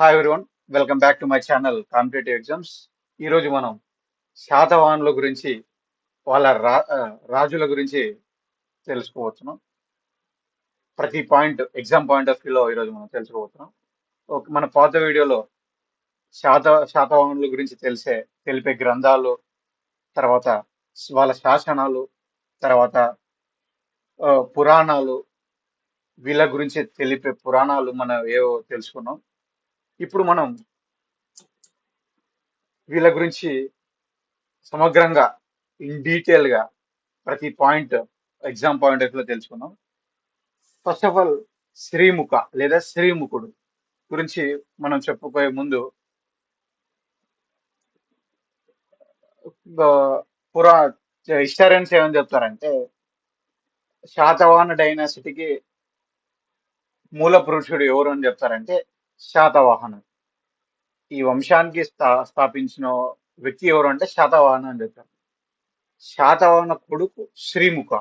Hi everyone welcome back to my channel competitive exams ఈరోజు మనం శాతవాహనుల గురించి వాళ్ళ రా రాజుల గురించి తెలుసుకోవచ్చును. ప్రతి పాయింట్ ఎగ్జామ్ పాయింట్ ఆఫ్ వ్యూలో ఈరోజు మనం తెలుసుకోవచ్చును. ఒక- మన పాత వీడియోలో శాత శాతవాహనుల గురించి తెలిసే తెలిపే గ్రంథాలు తర్వాత వాళ్ళ శాసనాలు తర్వాత పురాణాలు వీళ్ళ గురించి తెలిపే పురాణాలు మనం ఏవో తెలుసుకున్నాం. ఇప్పుడు మనం వీళ్ళ గురించి సమగ్రంగా ఇన్ డీటెయిల్గా ప్రతి పాయింట్ ఎగ్జామ్ పాయింట్లో తెలుసుకున్నాం ఫస్ట్ ఆఫ్ ఆల్ శ్రీముఖ లేదా శ్రీముఖుడు గురించి మనం చెప్పుకోయే ముందు పురా హిస్టారియన్స్ ఏమని చెప్తారంటే శాతవాహన డైనాసిటీకి మూల పురుషుడు ఎవరు అని చెప్తారంటే శాతవాహన. ఈ వంశానికి స్థా స్థాపించిన వ్యక్తి ఎవరు అంటే శాతవాహన అని చెప్పారు. శాతవాహన కొడుకు Srimukha.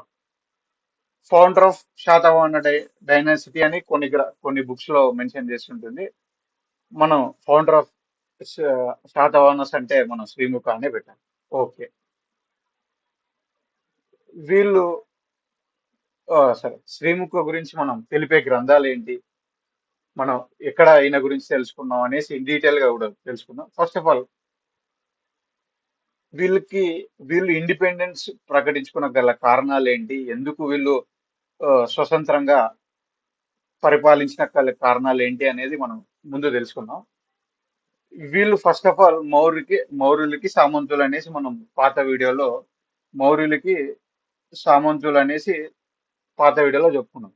Founder of Satavahana die dynasty అని కొన్ని గ్ర- కొన్ని బుక్స్లో మెన్షన్ చేసి ఉంటుంది మనం ఫౌండర్ ఆఫ్ శాతవాహనస్ అంటే మనం శ్రీముఖ అనే పెట్టాం ఓకే. వీళ్ళు ఆ, సరే. శ్రీముఖ గురించి మనం తెలిపే గ్రంథాలు ఏంటి? మనం ఎక్కడ ఈయన గురించి తెలుసుకున్నాం అనేసి ఇన్ డీటెయిల్గా కూడా తెలుసుకుందాం. ఫస్ట్ ఆఫ్ ఆల్ వీళ్ళకి వీళ్ళు ఇండిపెండెన్స్ ప్రకటించుకున్న గల కారణాలు ఏంటి? ఎందుకు వీళ్ళు స్వతంత్రంగా పరిపాలించిన గల కారణాలు ఏంటి అనేది మనం ముందు తెలుసుకుందాం. వీళ్ళు ఫస్ట్ ఆఫ్ ఆల్ మౌర్యకి మౌర్యులకి సామంతులు అనేసి మనం పాత వీడియోలో మౌర్యులకి సామంతులు అనేసి పాత వీడియోలో చెప్పుకున్నాం.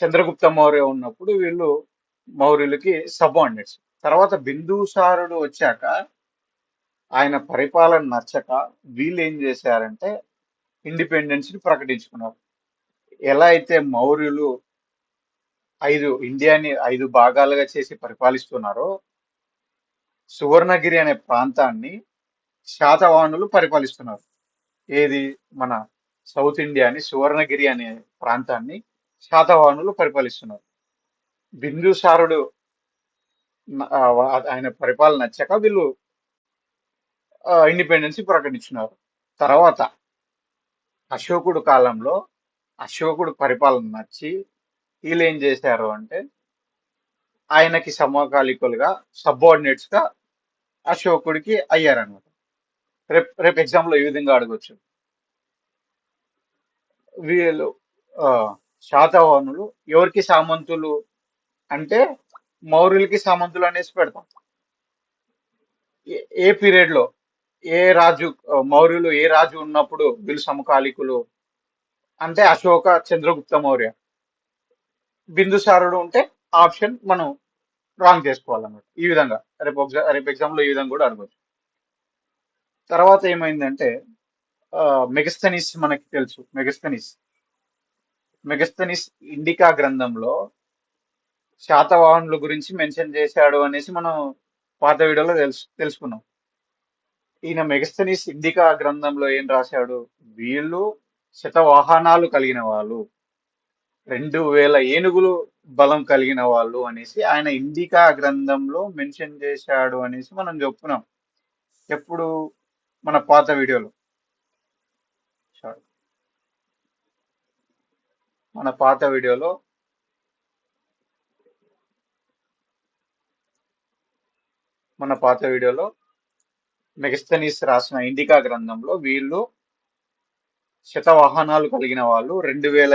చంద్రగుప్త మౌర్య ఉన్నప్పుడు వీళ్ళు మౌర్యులకి సబార్డినేట్స్ తర్వాత బిందుసారుడు వచ్చాక ఆయన పరిపాలన నచ్చక వీళ్ళు ఏం చేశారంటే ఇండిపెండెన్స్ని ప్రకటించుకున్నారు. ఎలా అయితే మౌర్యులు ఐదు ఇండియాని ఐదు భాగాలుగా చేసి పరిపాలిస్తున్నారో సువర్ణగిరి అనే ప్రాంతాన్ని శాతవాహనులు పరిపాలిస్తున్నారు. ఏది? మన సౌత్ ఇండియాని సువర్ణగిరి అనే ప్రాంతాన్ని శాతవాహనులు పరిపాలిస్తున్నారు. బిందుసారుడు ఆయన పరిపాలన నచ్చాక వీళ్ళు ఇండిపెండెన్స్ ప్రకటించినారు. తర్వాత అశోకుడు కాలంలో అశోకుడు పరిపాలన నచ్చి వీళ్ళు ఏం చేశారు అంటే ఆయనకి సమకాలికులుగా సబార్డినేట్స్గా అశోకుడికి అయ్యారనమాట రేపు రేపు ఎగ్జామ్లో ఈ విధంగా అడగచ్చు. వీళ్ళు శాతవాహనులు ఎవరికి సామంతులు అంటే మౌర్యులకి సామంతులు అనేసి పెడతాం. ఏ ఏ ఏ రాజు మౌర్యులు ఏ రాజు ఉన్నప్పుడు వీళ్ళు సమకాలికులు? అంటే అశోక చంద్రగుప్త మౌర్య. బిందుసారుడు ఉంటే ఆప్షన్ మనం రాంగ్ చేసుకోవాలన్నమాట. ఈ విధంగా. రేపు ఎగ్జా- రేపు ఎగ్జామ్లో ఈ విధంగా కూడా అడగచ్చు. తర్వాత ఏమైందంటే మెగస్తనీస్ మనకి తెలుసు. మెగస్తనీస్ మెగస్తనీస్ ఇండికా గ్రంథంలో శాతవాహనుల గురించి మెన్షన్ చేశాడు అనేసి మనం పాత వీడియోలో తెలుసు తెలుసుకున్నాం. ఈయన మెగస్తనీస్ ఇండికా గ్రంథంలో ఏం రాశాడు? వీళ్ళు శతవాహనాలు కలిగిన వాళ్ళు రెండు వేల ఏనుగులు బలం కలిగిన వాళ్ళు అనేసి ఆయన ఇండికా గ్రంథంలో మెన్షన్ చేశాడు అనేసి మనం చెప్పుకున్నాం. ఎప్పుడు? మన పాత వీడియోలో. మన పాత వీడియోలో. మన పాత వీడియోలో మెగస్తనీస్ రాసిన ఇండికా గ్రంథంలో వీళ్ళు శతవాహనాలు కలిగిన వాళ్ళు రెండు వేల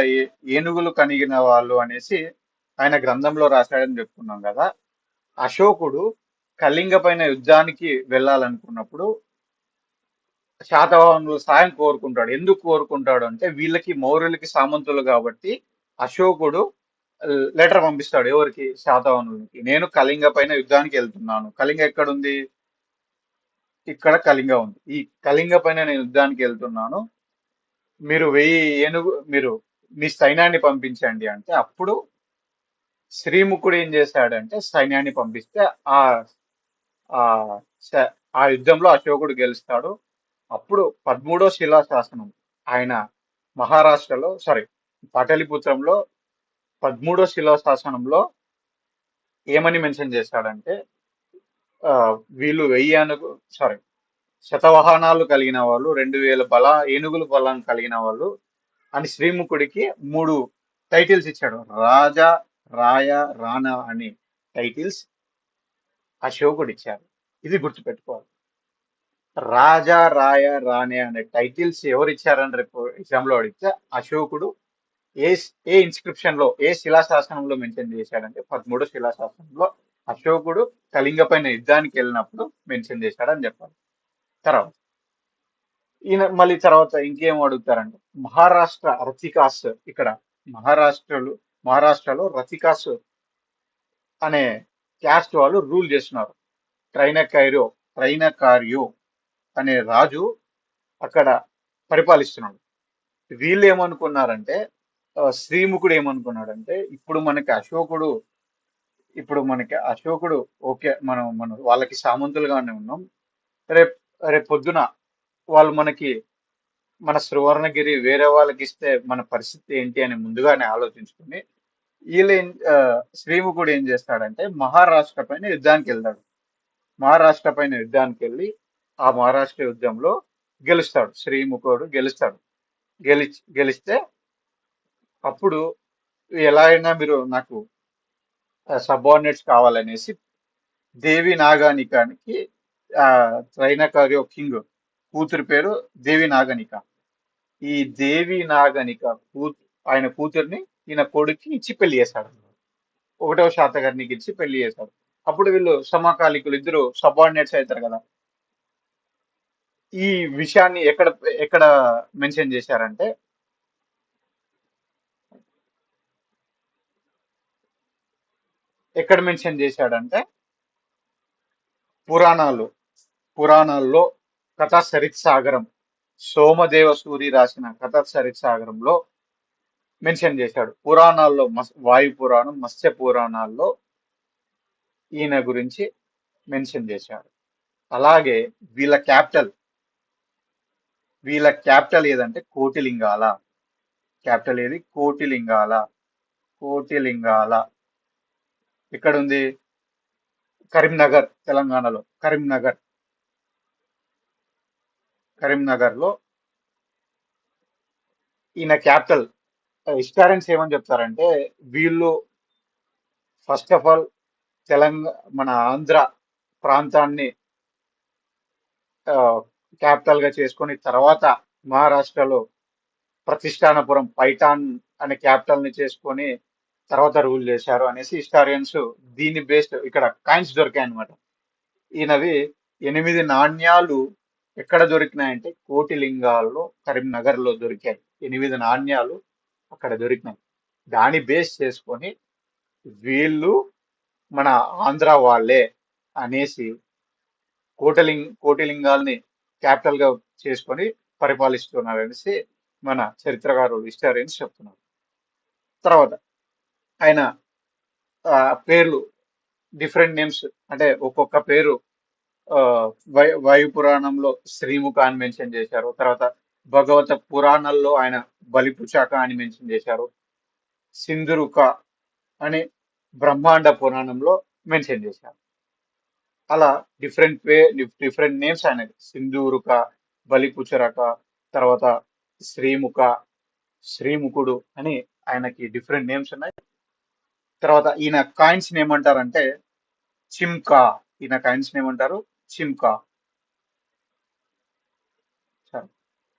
ఏనుగులు కలిగిన వాళ్ళు అనేసి ఆయన గ్రంథంలో రాశాడని చెప్పుకున్నాం కదా. అశోకుడు కళింగ పైన యుద్ధానికి వెళ్ళాలనుకున్నప్పుడు శాతవాహనుల సాయం కోరుకుంటాడు. ఎందుకు కోరుకుంటాడు అంటే వీళ్ళకి మౌర్యులకి సామంతులు కాబట్టి అశోకుడు లెటర్ పంపిస్తాడు ఎవరికి? శాతవాహనులకి నేను కళింగ పైన యుద్ధానికి వెళ్తున్నాను. కళింగ ఎక్కడుంది? ఇక్కడ కళింగ ఉంది. ఈ కళింగ పైన నేను యుద్ధానికి వెళ్తున్నాను. మీరు వెయ్యి ఏనుగు మీరు మీ సైన్యాన్ని పంపించండి అంటే అప్పుడు శ్రీముఖుడు ఏం చేశాడంటే సైన్యాన్ని పంపిస్తే ఆ ఆ స- ఆ యుద్ధంలో అశోకుడు గెలుస్తాడు. అప్పుడు పదమూడో శిలాశాసనం ఆయన మహారాష్ట్రలో సారీ పాటలిపుత్రంలో పదమూడో శిలాశాసనంలో ఏమని మెన్షన్ చేశాడంటే వీళ్ళు వెయ్యి అనుగు సారీ శతవాహనాలు కలిగిన వాళ్ళు రెండు వేల బల ఏనుగుల బలం కలిగిన వాళ్ళు అని శ్రీముఖుడికి మూడు టైటిల్స్ ఇచ్చాడు. రాజా రాయ రాణా అనే టైటిల్స్ అశోకుడు ఇచ్చారు ఇది గుర్తుపెట్టుకోవాలి. రాజా రాయ రాణే అనే టైటిల్స్ ఎవరు ఇచ్చారని రేపు ఎగ్జామ్లో అడిగితే అశోకుడు ఏ ఏ ఇన్స్క్రిప్షన్లో ఏ శిలాశాసనంలో మెన్షన్ చేశాడంటే పదమూడో శిలాశాసనంలో అశోకుడు కళింగ పైన యుద్ధానికి వెళ్ళినప్పుడు మెన్షన్ చేశాడని చెప్పాలి. తర్వాత ఈయన మళ్ళీ తర్వాత ఇంకేం అడుగుతారంటే మహారాష్ట్ర రతికాస్ ఇక్కడ మహారాష్ట్రలో మహారాష్ట్రలో రతికాస్ అనే క్యాస్ట్ వాళ్ళు రూల్ చేస్తున్నారు. ట్రైనకైరో ట్రైనకార్యో అనే రాజు అక్కడ పరిపాలిస్తున్నాడు. వీళ్ళు ఏమనుకున్నారంటే శ్రీముఖుడు ఏమనుకున్నాడంటే ఇప్పుడు మనకి అశోకుడు ఇప్పుడు మనకి అశోకుడు ఓకే మనం మనం వాళ్ళకి సామంతులుగానే ఉన్నాం. రేపు రేపు పొద్దున వాళ్ళు మనకి మన సువర్ణగిరి వేరే వాళ్ళకి ఇస్తే మన పరిస్థితి ఏంటి అని ముందుగానే ఆలోచించుకుని వీళ్ళు ఏం శ్రీముఖుడు ఏం చేస్తాడంటే మహారాష్ట్ర పైన యుద్ధానికి వెళ్తాడు. మహారాష్ట్ర పైన యుద్ధానికి వెళ్ళి ఆ మహారాష్ట్ర యుద్ధంలో గెలుస్తాడు. శ్రీముఖుడు గెలుస్తాడు. గెలిచి గెలిస్తే అప్పుడు ఎలా అయినా మీరు నాకు సబార్డినేట్స్ కావాలనేసి దేవి నాగానికానికి త్రైనకారి కింగ్ కూతురు పేరు దేవి నాగనిక. ఈ దేవి నాగనిక కూతు ఆయన కూతుర్ని ఈయన కొడుక్కి ఇచ్చి పెళ్ళి చేశాడు. ఒకటవ శాతగారిని ఇచ్చి పెళ్ళి చేశాడు. అప్పుడు వీళ్ళు సమకాలికులు ఇద్దరు సబార్డినేట్స్ అవుతారు కదా. ఈ విషయాన్ని ఎక్కడ ఎక్కడ మెన్షన్ చేశారంటే ఎక్కడ మెన్షన్ చేశాడంటే పురాణాలు పురాణాల్లో కథా సరిత్ సాగరం సోమదేవ సూరి రాసిన కథా సరిత్ సాగరంలో మెన్షన్ చేశాడు. పురాణాల్లో మస్ వాయు పురాణం మత్స్య పురాణాల్లో ఈయన గురించి మెన్షన్ చేశాడు. అలాగే వీళ్ళ క్యాపిటల్ వీళ్ళ క్యాపిటల్ ఏదంటే కోటిలింగాల. క్యాపిటల్ ఏది? కోటిలింగాల. కోటిలింగాల. ఇక్కడ ఉంది కరీంనగర్ తెలంగాణలో. కరీంనగర్. కరీంనగర్లో ఈయన క్యాపిటల్ హిస్టారియన్స్ ఏమని చెప్తారంటే వీళ్ళు ఫస్ట్ ఆఫ్ ఆల్ తెలంగాణ మన ఆంధ్ర ప్రాంతాన్ని క్యాపిటల్గా చేసుకుని చేసుకొని తర్వాత మహారాష్ట్రలో ప్రతిష్టానపురం పైఠాన్ అనే క్యాపిటల్ని చేసుకొని తర్వాత రూల్ చేశారు అనేసి హిస్టారియన్స్ దీన్ని బేస్డ్ ఇక్కడ కాయిన్స్ దొరికాయి అనమాట ఈయనవి ఎనిమిది నాణ్యాలు ఎక్కడ దొరికినాయంటే కోటిలింగాల్లో కరీంనగర్లో దొరికాయి. ఎనిమిది నాణ్యాలు అక్కడ దొరికినాయి. దాన్ని బేస్ చేసుకొని వీళ్ళు మన ఆంధ్ర వాళ్ళే అనేసి కోటలింగ్ కోటిలింగాల్ని క్యాపిటల్గా చేసుకొని పరిపాలిస్తున్నారు అనేసి మన చరిత్రకారులు హిస్టారియన్స్ చెప్తున్నారు. తర్వాత ఆయన పేర్లు డిఫరెంట్ నేమ్స్ అంటే ఒక్కొక్క పేరు వై వాయు పురాణంలో శ్రీముఖ అని మెన్షన్ చేశారు. తర్వాత భగవత పురాణాల్లో ఆయన బలిపుచాక అని మెన్షన్ చేశారు. సింధురుక అని బ్రహ్మాండ పురాణంలో మెన్షన్ చేశారు. అలా డిఫరెంట్ వే డిఫరెంట్ నేమ్స్ ఆయన సింధూరుక బలిపుచరక తర్వాత శ్రీముఖ శ్రీముఖుడు అని ఆయనకి డిఫరెంట్ నేమ్స్ ఉన్నాయి. తర్వాత ఈయన కాయిన్స్ ఏమంటారంటే చిమ్కా ఈయన కాయిన్స్ ఏమంటారు చిమ్కా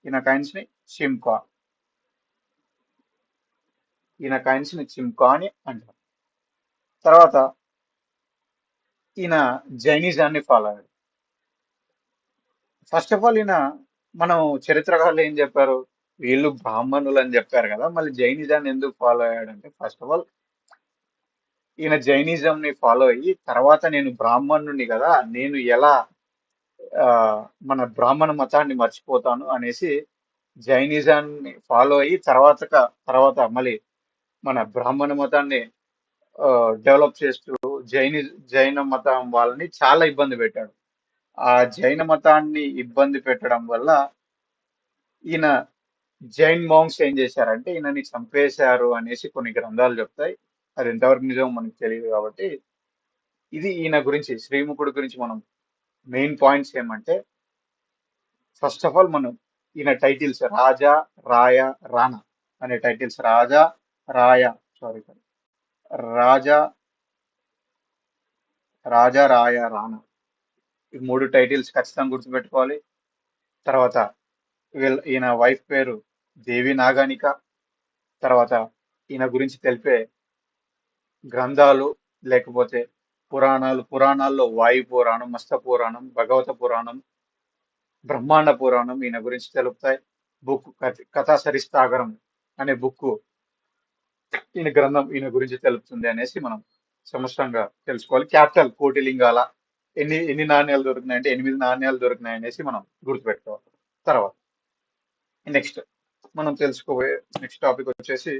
ఈయన కాయిన్స్ని చిమ్కా ఈయన కాయిన్స్ని చిమ్కా అని అంటారు. తర్వాత ఈయన జైనిజాన్ని ఫాలో అయ్యాడు. ఫస్ట్ ఆఫ్ ఆల్ ఈయన మనం చరిత్రకారులు ఏం చెప్పారు? వీళ్ళు బ్రాహ్మణులు అని చెప్పారు కదా మళ్ళీ జైనిజాన్ని ఎందుకు ఫాలో అయ్యాడంటే ఫస్ట్ ఆఫ్ ఆల్ ఈయన జైనిజంని ఫాలో అయ్యి తర్వాత నేను బ్రాహ్మణుని కదా నేను ఎలా ఆ, మన బ్రాహ్మణ మతాన్ని మర్చిపోతాను అనేసి జైనిజాన్ని ఫాలో అయ్యి తర్వాత తర్వాత మళ్ళీ మన బ్రాహ్మణ మతాన్ని డెవలప్ చేస్తూ జైని జైన మతం వాళ్ళని చాలా ఇబ్బంది పెట్టాడు. ఆ జైన మతాన్ని ఇబ్బంది పెట్టడం వల్ల ఈయన జైన్ మాంగ్స్ ఏం చేశారంటే ఈయనని చంపేశారు అనేసి కొన్ని గ్రంథాలు చెప్తాయి. అది ఎంతవరకు నిజం మనకు తెలియదు కాబట్టి ఇది ఈయన గురించి శ్రీముఖుడి గురించి మనం మెయిన్ పాయింట్స్ ఏమంటే ఫస్ట్ ఆఫ్ ఆల్ మనం ఈయన టైటిల్స్ రాజా రాయ రాణా అనే టైటిల్స్ రాజా రాయ సారీ రాజా రాజా రాయ రాణ ఈ మూడు టైటిల్స్ ఖచ్చితంగా గుర్తుపెట్టుకోవాలి. తర్వాత వీళ్ళ ఈయన వైఫ్ పేరు దేవి నాగానిక. తర్వాత ఈయన గురించి తెలిపే గ్రంథాలు లేకపోతే పురాణాలు పురాణాల్లో వాయు పురాణం మస్త పురాణం భగవత పురాణం బ్రహ్మాండ పురాణం ఈయన గురించి తెలుపుతాయి. బుక్ కథా సరిస్తాగరం అనే బుక్ ఈయన గ్రంథం ఈయన గురించి తెలుపుతుంది అనేసి మనం సమస్తంగా తెలుసుకోవాలి. క్యాపిటల్ కోటిలింగాల ఎన్ని ఎన్ని నాణ్యాలు దొరికినాయి అంటే ఎనిమిది నాణ్యాలు దొరికినాయి అనేసి మనం గుర్తుపెట్టుకోవాలి. తర్వాత నెక్స్ట్ మనం తెలుసుకోబోయే నెక్స్ట్ టాపిక్ వచ్చేసి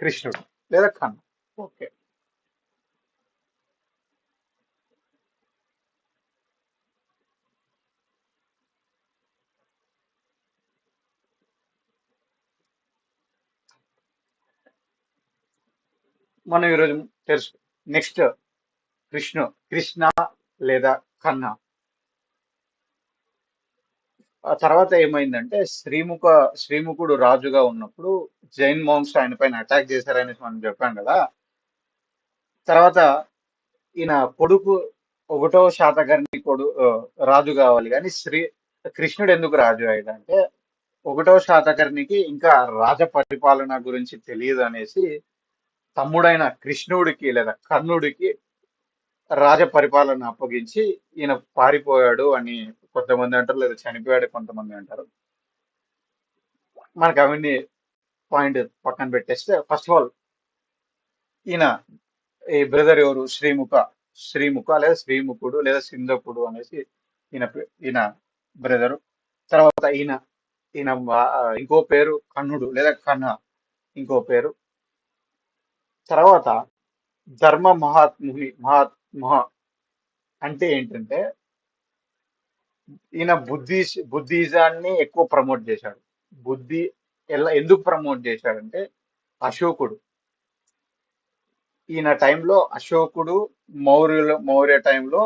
కృష్ణుడు లేదా కన్న ఓకే. మనం ఈరోజు తెలుసు. నెక్స్ట్ కృష్ణ కృష్ణ లేదా కన్న ఆ తర్వాత ఏమైందంటే శ్రీముఖ శ్రీముఖుడు రాజుగా ఉన్నప్పుడు జైన్ మోమ్స్ ఆయన పైన అటాక్ చేశారని మనం చెప్పాం కదా. తర్వాత ఈయన కొడుకు ఒకటో శాతకర్ణి కొడు రాజు కావాలి కానీ శ్రీ కృష్ణుడు ఎందుకు రాజు అయ్యాడంటే ఒకటో శాతకర్ణికి ఇంకా రాజ పరిపాలన గురించి తెలియదు అనేసి తమ్ముడైన కృష్ణుడికి లేదా కర్ణుడికి రాజ పరిపాలన అప్పగించి ఈయన పారిపోయాడు అని కొంతమంది అంటారు లేదా చనిపోయాడు కొంతమంది అంటారు. మనకు అవన్నీ పాయింట్ పక్కన పెట్టేస్తే ఫస్ట్ ఆఫ్ ఆల్ ఈయన ఈ బ్రదర్ ఎవరు? శ్రీముఖ. శ్రీముఖ లేదా శ్రీముఖుడు లేదా సింధకుడు అనేసి ఈయన ఈయన బ్రదరు తర్వాత ఈయన ఈయన ఇంకో పేరు కన్నుడు లేదా కన్న ఇంకో పేరు తర్వాత ధర్మ మహాత్ముని మహా మహా అంటే ఏంటంటే ఈయన బుద్ధి బుద్ధిజాన్ని ఎక్కువ ప్రమోట్ చేశాడు. బుద్ధి ఎలా ఎందుకు ప్రమోట్ చేశాడంటే అశోకుడు. ఈయన టైంలో అశోకుడు మౌర్యుల మౌర్య టైంలో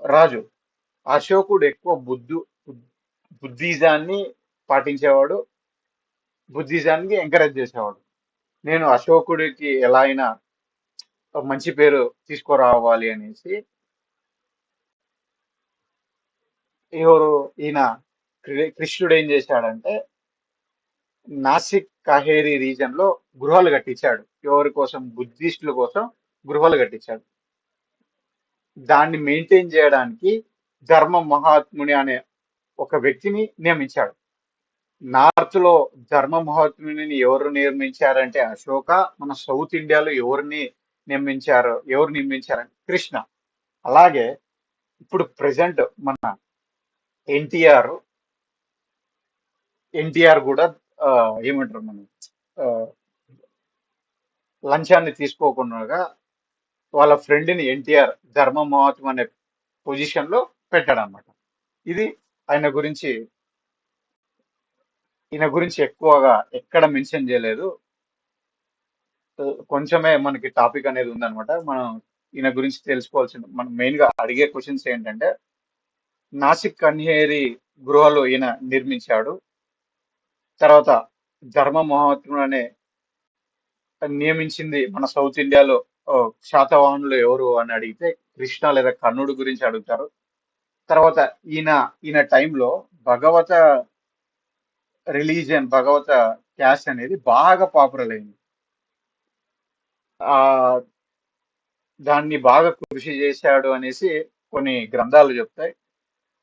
రాజు. అశోకుడు ఎక్కువ బుద్ధు బుద్ధిజాన్ని పాటించేవాడు. బుద్ధిజానికి ఎంకరేజ్ చేసేవాడు. నేను అశోకుడికి ఎలా అయినా మంచి పేరు తీసుకురావాలి అనేసి ఎవరు ఈయన కృష్ణుడు ఏం చేశాడంటే నాసిక్ కహేరి రీజన్లో గృహాలు కట్టించాడు. ఎవరి కోసం? బుద్ధిస్టుల కోసం గృహాలు కట్టించాడు. దాన్ని మెయింటైన్ చేయడానికి ధర్మ మహాత్ముని అనే ఒక వ్యక్తిని నియమించాడు. నార్త్లో ధర్మ మహాత్ముని ఎవరు నిర్మించారంటే అశోక మన సౌత్ ఇండియాలో ఎవరిని నిర్మించారు ఎవరు నిర్మించారంటే కృష్ణ. అలాగే ఇప్పుడు ప్రెసెంట్ మన ఎన్టీఆర్ ఎన్టీఆర్ కూడా ఏమంటారు మనం లంచాన్ని తీసుకోకుండా వాళ్ళ ఫ్రెండ్ని ఎన్టీఆర్ ధర్మ మహాత్మ అనే పొజిషన్లో ఇది ఆయన గురించి ఈయన గురించి ఎక్కువగా ఎక్కడ మెన్షన్ చేయలేదు. కొంచెమే మనకి టాపిక్ అనేది ఉందనమాట మనం ఈయన గురించి తెలుసుకోవాల్సిన మనం మెయిన్గా అడిగే క్వశ్చన్స్ ఏంటంటే నాసిక్ కన్హేరి గృహలో ఈయన నిర్మించాడు. తర్వాత ధర్మ మహాత్ముడు అనే నియమించింది మన సౌత్ ఇండియాలో శాతవాహనులు ఎవరు అని అడిగితే కృష్ణ లేదా కర్ణుడు గురించి అడుగుతారు. తర్వాత ఈయన ఈయన టైంలో భగవత రిలీజియన్ భగవత క్యాస్ట్ అనేది బాగా పాపులర్ అయింది. ఆ దాన్ని బాగా కృషి చేశాడు అనేసి కొన్ని గ్రంథాలు చెప్తాయి.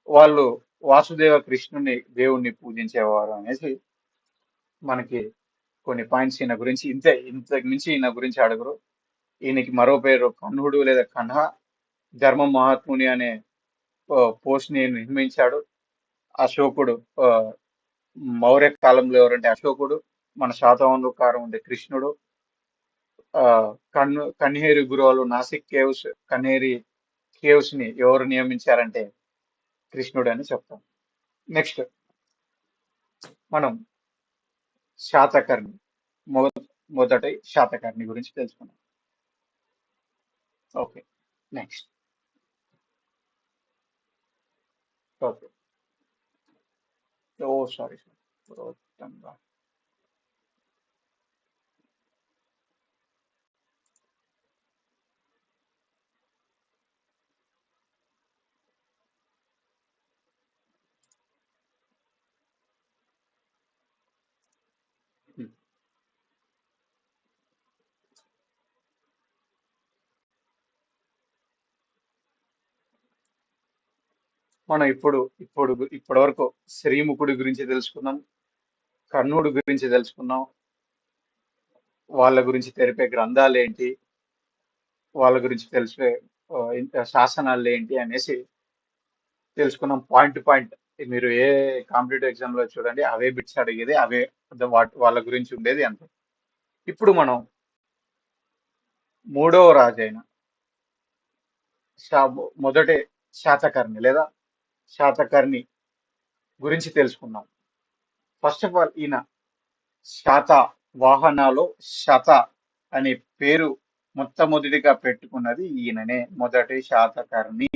వాళ్ళు వాసుదేవ కృష్ణుని దేవుణ్ణి పూజించేవారు అనేసి మనకి కొన్ని పాయింట్స్ ఈయన గురించి ఇంతే ఇంతకు మించి ఈయన గురించి అడుగురు. ఈయనకి మరో పేరు కన్నుడు లేదా కన్హ. ధర్మ మహాత్ముని అనే పోస్ట్ని నిర్మించాడు. అశోకుడు మౌర్య కాలంలో ఎవరంటే అశోకుడు మన శాతవాహనుల ఉండే కృష్ణుడు ఆ, కన్ను కన్నేరి గురువులు నాసిక్ కేవ్స్ కన్నేరి కేవ్స్ని ఎవరు నియమించారంటే కృష్ణుడు అని చెప్తాం. నెక్స్ట్ మనం శాతకర్ణి మొ- మొదటి శాతకర్ణి గురించి తెలుసుకున్నాం okay next. Okay. おお、sorry, sorry. 戻ったんだ。మనం ఇప్పుడు ఇప్పుడు ఇప్పటి వరకు శ్రీముఖుడి గురించి తెలుసుకున్నాం కర్ణుడి గురించి తెలుసుకున్నాం వాళ్ళ గురించి తెలిపే గ్రంథాలు ఏంటి వాళ్ళ గురించి తెలిసే శాసనాలు ఏంటి అనేసి తెలుసుకున్నాం. పాయింట్ టు పాయింట్ మీరు ఏ కాంపిటేటివ్ ఎగ్జామ్లో చూడండి అవే బిట్స్ అడిగేది అవే వాటి వాళ్ళ గురించి ఉండేది అంత. ఇప్పుడు మనం మూడవ రాజైన శా మొదటి శాతకర్ణి లేదా శాతకర్ణి గురించి తెలుసుకుందాం. ఫస్ట్ ఆఫ్ ఆల్ ఈయన శాత వాహనాలో శత అనే పేరు మొట్టమొదటిగా పెట్టుకున్నది ఈయననే. మొదటి శాతకర్ణి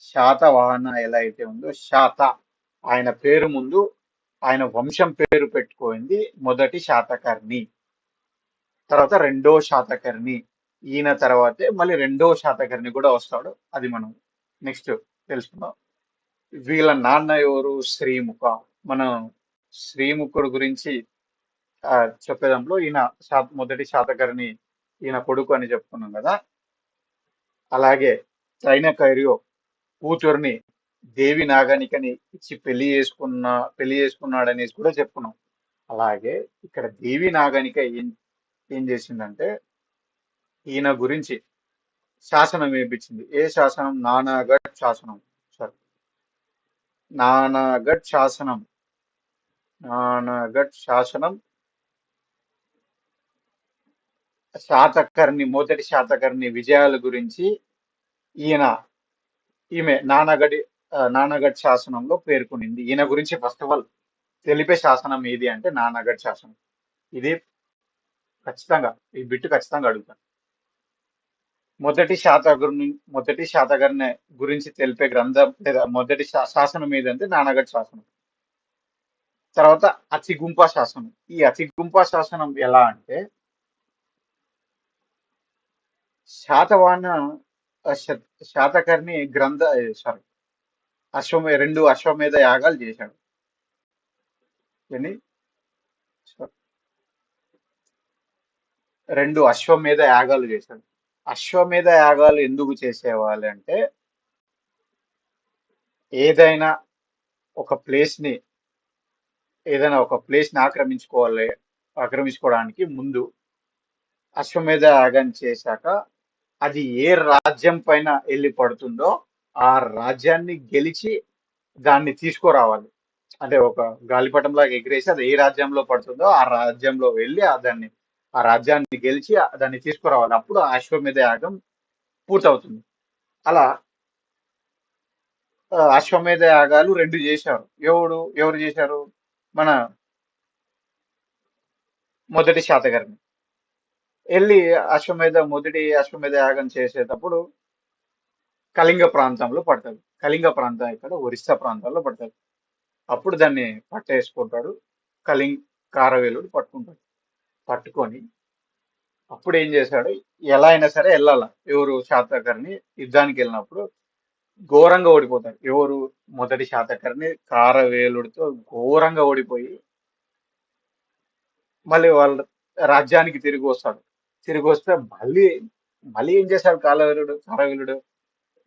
శాత వాహన ఎలా అయితే ఉందో శాత ఆయన పేరు ముందు ఆయన వంశం పేరు పెట్టుకోయింది మొదటి శాతకర్ణి. తర్వాత రెండో శాతకర్ణి ఈయన తర్వాతే మళ్ళీ రెండో శాతకర్ణి కూడా వస్తాడు. అది మనం నెక్స్ట్ తెలుసుకుందాం. వీళ్ళ నాన్న ఎవరు? శ్రీముఖ. మనం శ్రీముఖుడు గురించి చెప్పేదంలో ఈయన శా- మొదటి శాతకర్ణి ఈయన కొడుకు అని చెప్పుకున్నాం కదా. అలాగే చైనా కైరియో కూతుర్ని దేవి నాగానికని ఇచ్చి పెళ్ళి చేసుకున్న పెళ్ళి చేసుకున్నాడనేసి కూడా చెప్పుకున్నాం. అలాగే ఇక్కడ దేవి నాగానిక ఏం ఏం చేసిందంటే ఈయన గురించి శాసనం వేయించింది ఏ శాసనం? నానాగఢ్ శాసనం. నానాగఢ్ శాసనం నానాగఢ్ శాసనం శాతకర్ణి మొదటి శాతకర్ణి విజయాల గురించి ఈయన ఈమె నానాగఢ్ నానాగఢ్ శాసనంలో పేర్కొనింది. ఈయన గురించి ఫస్ట్ ఆఫ్ ఆల్ తెలిపే శాసనం ఏది అంటే నానాగఢ్ శాసనం ఇది ఖచ్చితంగా ఈ బిట్టు ఖచ్చితంగా అడుగుతాను. మొదటి శాతకర్ణి మొదటి శాతకర్ణి గురించి తెలిపే గ్రంథం లేదా మొదటి శా- శాసనం ఏదంటే నానగఢ్ శాసనం. తర్వాత అతిగుంప శాసనం. ఈ అతిగుంప శాసనం ఎలా అంటే శాతవాహన ఆ, శత- శాతకర్ణి గ్రంథ సారీ అశ్వమే రెండు అశ్వమేధ యాగాలు చేశాడు. ఏంటి? రెండు అశ్వమేధ యాగాలు చేశాడు. అశ్వమేధ యాగాలు ఎందుకు చేసేవాళ్ళు అంటే ఏదైనా ఒక ప్లేస్ని ఏదైనా ఒక ప్లేస్ని ఆక్రమించుకోవాలి ఆక్రమించుకోవడానికి ముందు అశ్వమేధ యాగం చేశాక అది ఏ రాజ్యం పైన వెళ్ళి పడుతుందో ఆ రాజ్యాన్ని గెలిచి దాన్ని తీసుకురావాలి. అంటే ఒక గాలిపటంలాగా ఎగిరేసి అది ఏ రాజ్యంలో పడుతుందో ఆ రాజ్యంలో వెళ్ళి ఆ దాన్ని ఆ రాజ్యాన్ని గెలిచి దాన్ని తీసుకురావాలి. అప్పుడు ఆ అశ్వమేధ యాగం పూర్తవుతుంది. అలా అశ్వమేధ యాగాలు రెండు చేశారు. ఎవడు ఎవరు చేశారు? మన మొదటి శాతకర్ణి వెళ్ళి అశ్వమేధ మొదటి అశ్వమేధ యాగం చేసేటప్పుడు కళింగ ప్రాంతంలో పడతాడు. కళింగ ప్రాంతం ఇక్కడ ఒరిస్సా ప్రాంతాల్లో పడతాడు. అప్పుడు దాన్ని పట్టేసుకుంటాడు. కళింగ్ కారవేలుడు పట్టుకుంటాడు. పట్టుకొని అప్పుడు ఏం చేశాడు? ఎలా అయినా సరే వెళ్ళాల. ఎవరు శాతకర్ణి యుద్ధానికి వెళ్ళినప్పుడు ఘోరంగా ఓడిపోతాడు ఎవరు? మొదటి శాతకర్ణి కారవేలుడితో ఘోరంగా ఓడిపోయి మళ్ళీ వాళ్ళ రాజ్యానికి తిరిగి వస్తాడు. తిరిగి వస్తే మళ్ళీ మళ్ళీ ఏం చేశాడు కాలవేలుడు? కారవేలుడు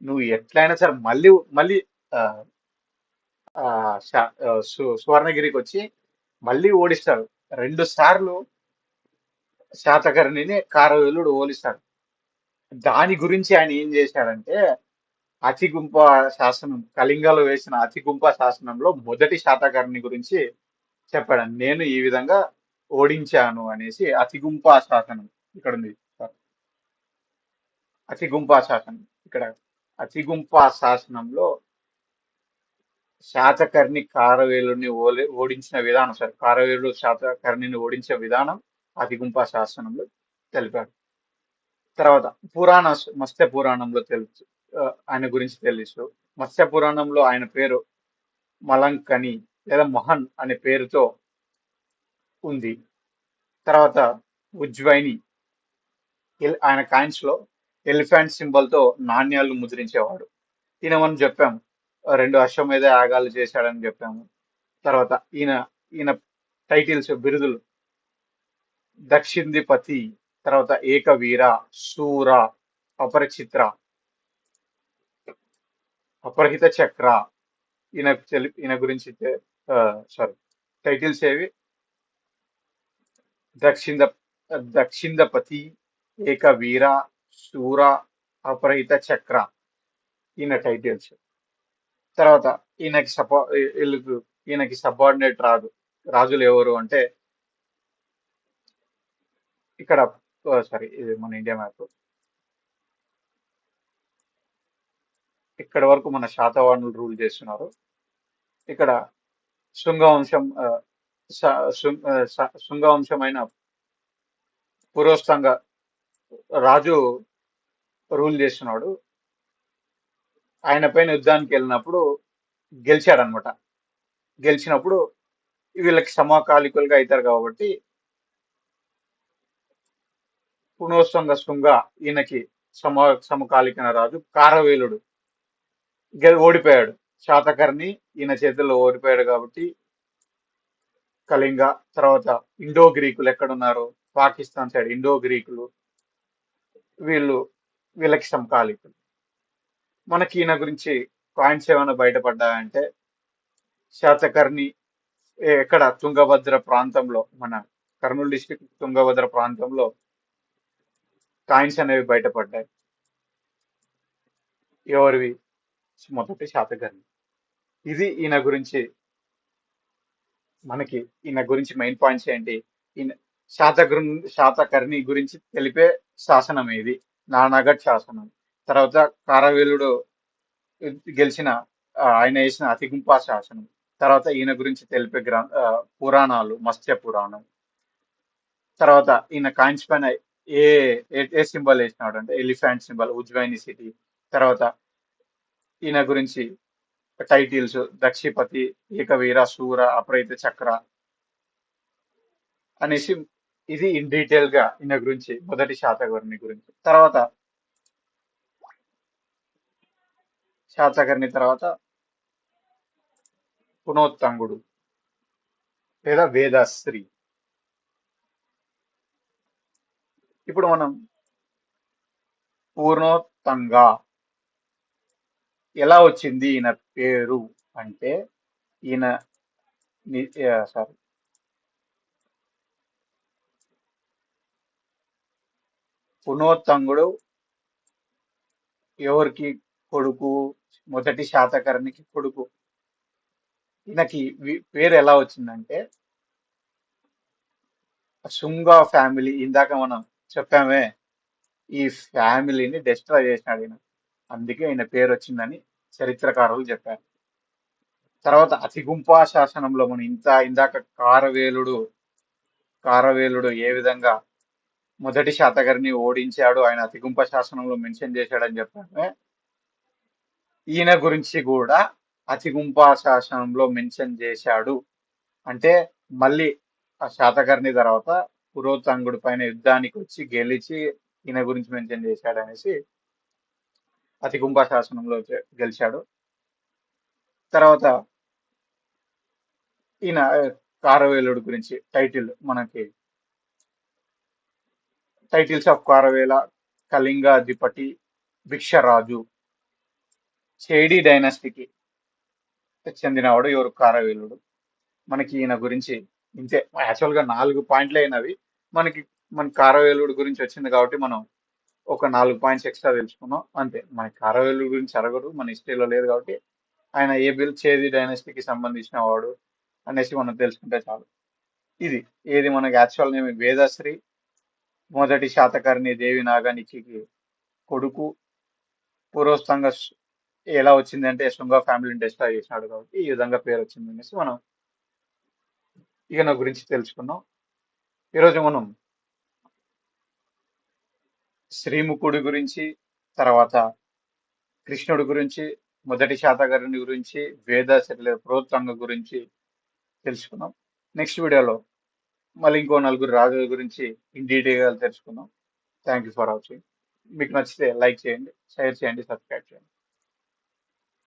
నువ్వు ఎట్లయినా సరే మళ్ళీ మళ్ళీ ఆ, ఆ, శా- ఆ, సు- సువర్ణగిరికి వచ్చి మళ్ళీ ఓడిస్తాడు. రెండు సార్లు శాతకర్ణిని కారవేలుడు ఓలిస్తాడు. దాని గురించి ఆయన ఏం చేశాడంటే అతిగుంప శాసనం కళింగలో వేసిన అతిగుంప శాసనంలో మొదటి శాతకర్ణి గురించి చెప్పాడు నేను ఈ విధంగా ఓడించాను అనేసి అతిగుంప శాసనం ఇక్కడ ఉంది. అతిగుంప శాసనం ఇక్కడ. అతిగుంప శాసనంలో శాతకర్ణి కారవేలుని ఓలి ఓడించిన విధానం సార్ కారవేలుడు శాతకర్ణిని ఓడించే విధానం అతిగుంప శాసనంలో తెలిపాడు. తర్వాత పురాణ మత్స్య పురాణంలో తెలుసు ఆయన గురించి తెలుసు. మత్స్య పురాణంలో ఆయన పేరు మలంకని లేదా మహన్ అనే పేరుతో ఉంది. తర్వాత ఉజ్వైని ఆయన కాయిన్స్లో ఎలిఫెంట్ సింబల్తో నాణ్యాలు ముద్రించేవాడు. ఈయన మనం చెప్పాము. రెండు అశ్వమేధ యాగాలు చేశాడని చెప్పాము. తర్వాత ఈయన ఈయన టైటిల్స్ బిరుదులు దక్షిందిపతి తర్వాత ఏకవీర శూర అపరిచిత్ర అపరహిత చక్ర ఈయన తెలి- ఈయన గురించి సారీ టైటిల్స్ ఏవి? దక్షిణ దక్షిందపతి ఏకవీర శూర అపరహిత చక్ర ఈయన టైటిల్స్. తర్వాత ఈయనకి సపో వీళ్ళకు ఈయనకి సబార్డినేట్ రాదు రాజులు ఎవరు అంటే ఇక్కడ సారీ ఇది మన ఇండియా మ్యాప్ ఇక్కడ వరకు మన శాతవాహనులు రూల్ చేస్తున్నారు. ఇక్కడ శృంగవంశం శృంగవంశమైన పురోస్తంగ రాజు రూల్ చేస్తున్నాడు. ఆయన పైన యుద్ధానికి వెళ్ళినప్పుడు గెలిచాడనమాట గెలిచినప్పుడు వీళ్ళకి సమకాలికులుగా అవుతారు కాబట్టి పునోత్సంగ శృంగ ఈయనకి సమ సమకాలికన రాజు కారవీలుడు. ఓడిపోయాడు. శాతకర్ణి ఈయన చేతుల్లో ఓడిపోయాడు కాబట్టి కళింగ తర్వాత ఇండో గ్రీకులు ఎక్కడున్నారు? పాకిస్తాన్ సైడ్ ఇండో గ్రీకులు. వీళ్ళు వీళ్ళకి సమకాలికులు. మనకి ఈయన గురించి పాయింట్స్ ఏమైనా బయటపడ్డాయంటే శాతకర్ణి ఎక్కడ తుంగభద్ర ప్రాంతంలో మన కర్నూలు డిస్టిక్ తుంగభద్ర ప్రాంతంలో కాయిన్స్ అనేవి బయటపడ్డాయి. ఎవరివి? మొదటి శాతకర్ణి. ఇది ఈయన గురించి మనకి ఈయన గురించి మెయిన్ పాయింట్స్ ఏంటి? ఈయన శాతకర్ శాతకర్ణి గురించి తెలిపే శాసనం ఇది నానాగఢ్ శాసనం. తర్వాత కారవేలుడు గెలిచిన ఆయన వేసిన అతిగుంప శాసనం. తర్వాత ఈయన గురించి తెలిపే గ్రం పురాణాలు మత్స్య పురాణం. తర్వాత ఈయన కాయిన్స్ పైన ఏ ఏ ఏ సింబల్ వేసినాడు అంటే ఎలిఫెంట్ సింబల్ ఉజ్వైని సిటీ. తర్వాత ఈయన గురించి టైటిల్స్ దక్షిపతి ఏకవీర శూర అప్రైత చక్ర అనేసి ఇది ఇన్ డీటెయిల్గా ఈయన గురించి మొదటి శాతకర్ణి గురించి. తర్వాత శాతకర్ణి తర్వాత పునోత్తంగుడు లేదా వేదశ్రీ. ఇప్పుడు మనం పూర్ణోత్తంగా ఎలా వచ్చింది ఈయన పేరు అంటే ఈయన సారీ. పునోత్తంగుడు ఎవరికి కొడుకు? మొదటి శాతకర్ణికి కొడుకు. ఈయనకి పేరు ఎలా వచ్చిందంటే శుంగ ఫ్యామిలీ. ఇందాక మనం చెప్పామే. ఈ ఫ్యామిలీని డిస్ట్రాయ్ చేసినాడు ఈయన. అందుకే ఈయన పేరు వచ్చిందని చరిత్రకారులు చెప్పారు. తర్వాత అతిగుంపా శాసనంలో మనం ఇంత ఇందాక కారవేలుడు కారవేలుడు ఏ విధంగా మొదటి శాతకర్ణి ఓడించాడు ఆయన అతిగుంప శాసనంలో మెన్షన్ చేశాడని చెప్పామే. ఈయన గురించి కూడా అతిగుంప శాసనంలో మెన్షన్ చేశాడు. అంటే మళ్ళీ ఆ శాతకర్ణి తర్వాత పురోతంగుడి పైన యుద్ధానికి వచ్చి గెలిచి ఈయన గురించి మెన్షన్ చేశాడు అనేసి కుంభ శాసనంలో గెలిచాడు. తర్వాత ఈయన కారవేలుడు గురించి టైటిల్ మనకి టైటిల్స్ ఆఫ్ కారవేల కళింగాధిపతి భిక్షరాజు చేడి డైనాసిటీకి చెందినవాడు ఎవరు? కారవేలుడు. మనకి ఈయన గురించి ఇంతే. యాక్చువల్గా నాలుగు పాయింట్లు అయినవి. మనకి మన కారవేలుడు గురించి వచ్చింది కాబట్టి మనం ఒక నాలుగు పాయింట్స్ ఎక్స్ట్రా తెలుసుకున్నాం. అంతే. మన కారవేలుడు గురించి అరగడు మన హిస్టరీలో లేదు కాబట్టి ఆయన ఏ బిల్ చేది డైనాసిటీకి సంబంధించిన వాడు అనేసి మనం తెలుసుకుంటే చాలు. ఇది. ఏది మనకి యాక్చువల్ నేమ్ వేదశ్రీ మొదటి శాతకర్ణి దేవి నాగానికి కొడుకు పూర్వస్థంగా ఎలా వచ్చిందంటే శృంగ ఫ్యామిలీని డిస్ట్రాయ్ చేసినాడు కాబట్టి ఈ విధంగా పేరు వచ్చింది అనేసి మనం ఇక నా గురించి తెలుసుకున్నాం ఈరోజు మనం శ్రీముఖుడి గురించి తర్వాత కృష్ణుడి గురించి మొదటి శాతగారిని గురించి వేదాశరి ప్రోత్రంగ గురించి తెలుసుకున్నాం నెక్స్ట్ వీడియోలో మళ్ళీ ఇంకో నలుగురు రాజుల గురించి ఇన్ డీటెయిల్ తెలుసుకుందాం. థ్యాంక్ యూ ఫర్ వాచింగ్ మీకు నచ్చితే లైక్ చేయండి షేర్ చేయండి సబ్స్క్రైబ్ చేయండి.